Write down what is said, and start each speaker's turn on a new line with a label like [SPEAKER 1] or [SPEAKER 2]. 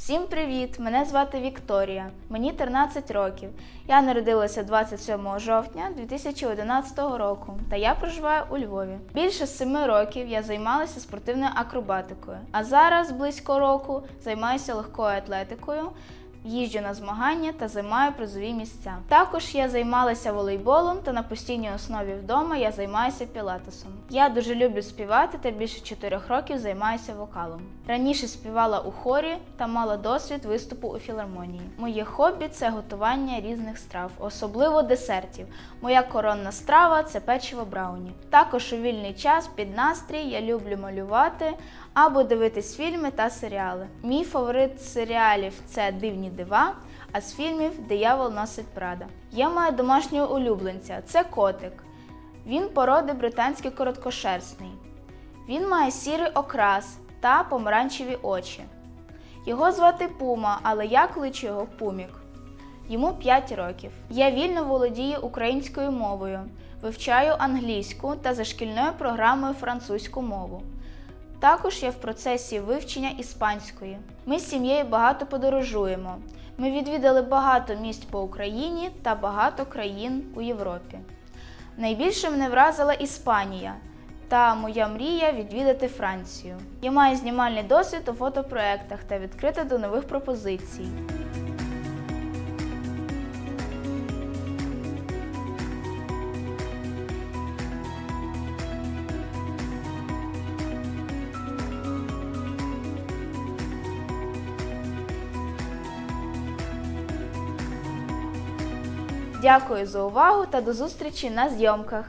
[SPEAKER 1] Всім привіт! Мене звати Вікторія. Мені 13 років. Я народилася 27 жовтня 2011 року, та я проживаю у Львові. Більше семи років я займалася спортивною акробатикою, а зараз близько року займаюся легкою атлетикою. Їжджу на змагання та займаю призові місця. Також я займалася волейболом та на постійній основі вдома я займаюся пілатесом. Я дуже люблю співати та більше 4 років займаюся вокалом. Раніше співала у хорі та мала досвід виступу у філармонії. Моє хобі це готування різних страв, особливо десертів. Моя коронна страва це печиво брауні. Також у вільний час під настрій я люблю малювати або дивитись фільми та серіали. Мій фаворит серіалів це Дивні дива, а з фільмів Диявол носить Прада. Я маю домашнього улюбленця це котик. Він породи британський короткошерстний. Він має сірий окрас та помаранчеві очі. Його звати Пума, але я кличу його Пумік. Йому 5 років. Я вільно володію українською мовою, вивчаю англійську та за шкільною програмою французьку мову. Також я в процесі вивчення іспанської. Ми з сім'єю багато подорожуємо. Ми відвідали багато місць по Україні та багато країн у Європі. Найбільше мене вразила Іспанія та моя мрія відвідати Францію. Я маю знімальний досвід у фотопроектах та відкрита до нових пропозицій. Дякую за увагу та до зустрічі на зйомках!